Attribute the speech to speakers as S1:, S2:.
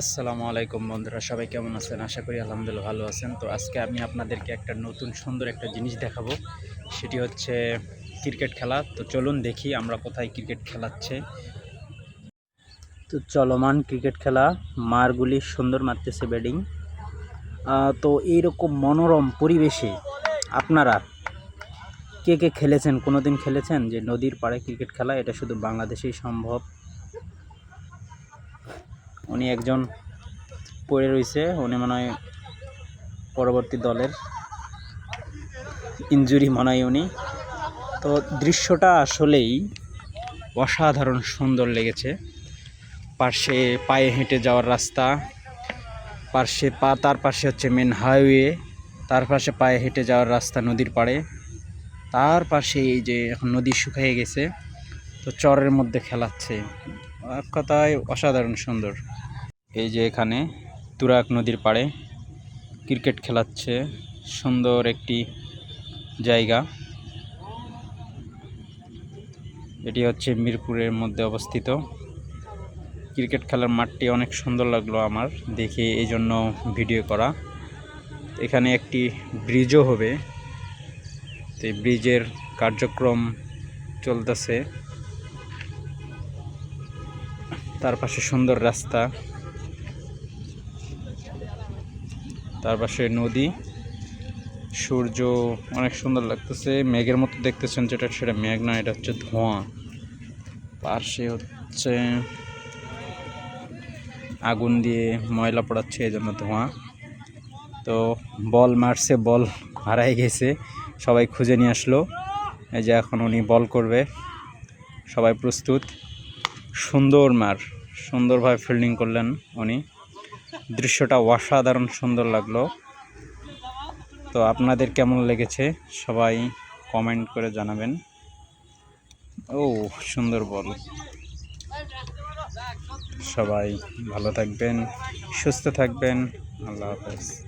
S1: আসসালামু আলাইকুম বন্ধুরা, সবাই কেমন আছেন? আশা করি আলহামদুলিল্লাহ ভালো আছেন। তো আজকে আমি আপনাদেরকে একটা নতুন সুন্দর একটা জিনিস দেখাবো। সেটি হচ্ছে ক্রিকেট খেলা। তো চলুন দেখি আমরা কোথায় ক্রিকেট খেলাচ্ছে। তো চলমান ক্রিকেট খেলা, মারগুলি সুন্দর মারতেছে ব্যাটিং। তো এইরকম মনোরম পরিবেশে আপনারা কে কে খেলেছেন কোনো দিন খেলেছেন? যে নদীর পাড়ে ক্রিকেট খেলা, এটা শুধু বাংলাদেশেই সম্ভব। উনি একজন পড়ে রয়েছে, উনি মনে হয় পরবর্তী দলের ইনজুরি মনে হয় উনি। তো দৃশ্যটা আসলেই অসাধারণ সুন্দর লেগেছে। পাশে পায়ে হেঁটে যাওয়ার রাস্তা পাশে পা, তার পাশে হচ্ছে মেন হাইওয়ে তার পাশে পায়ে হেঁটে যাওয়ার রাস্তা নদীর পাড়ে, তার পাশে এই যে এখন নদী শুকিয়ে গেছে। তো চরের মধ্যে খেলাচ্ছে। এক কথায় অসাধারণ সুন্দর। এই যে এখানে তুরাক নদীর পাড়ে ক্রিকেট খেলাচ্ছে। সুন্দর একটি জায়গা। এটি হচ্ছে মিরপুরের মধ্যে অবস্থিত। ক্রিকেট খেলার মাঠটি অনেক সুন্দর লাগল আমার দেখে এই জন্য ভিডিও করা। এখানে একটি ব্রিজও হবে। তো ব্রিজের কার্যক্রম চলতেছে। তার পাশে সুন্দর রাস্তা। তার পাশে নদী। সূর্য অনেক সুন্দর লাগতেছে। মেঘের মতো দেখতেছেন যেটা, সেটা মেঘ না, এটা হচ্ছে ধোঁয়া। পাশে হচ্ছে আগুন দিয়ে ময়লা পড়াচ্ছে এই জন্য ধোঁয়া। তো বল মারছে, বল হারাই গেছে। সবাই খুঁজে নিয়ে আসলো। এই যে এখন উনি বল করবে। সবাই প্রস্তুত। সুন্দর মার। সুন্দরভাবে ফিল্ডিং করলেন উনি। দৃশ্যটা অসাধারণ সুন্দর লাগল। তো আপনাদের কেমন লেগেছে সবাই কমেন্ট করে জানাবেন। ও, সুন্দর বল। সবাই ভালো থাকবেন, সুস্থ থাকবেন। আল্লাহ হাফেজ।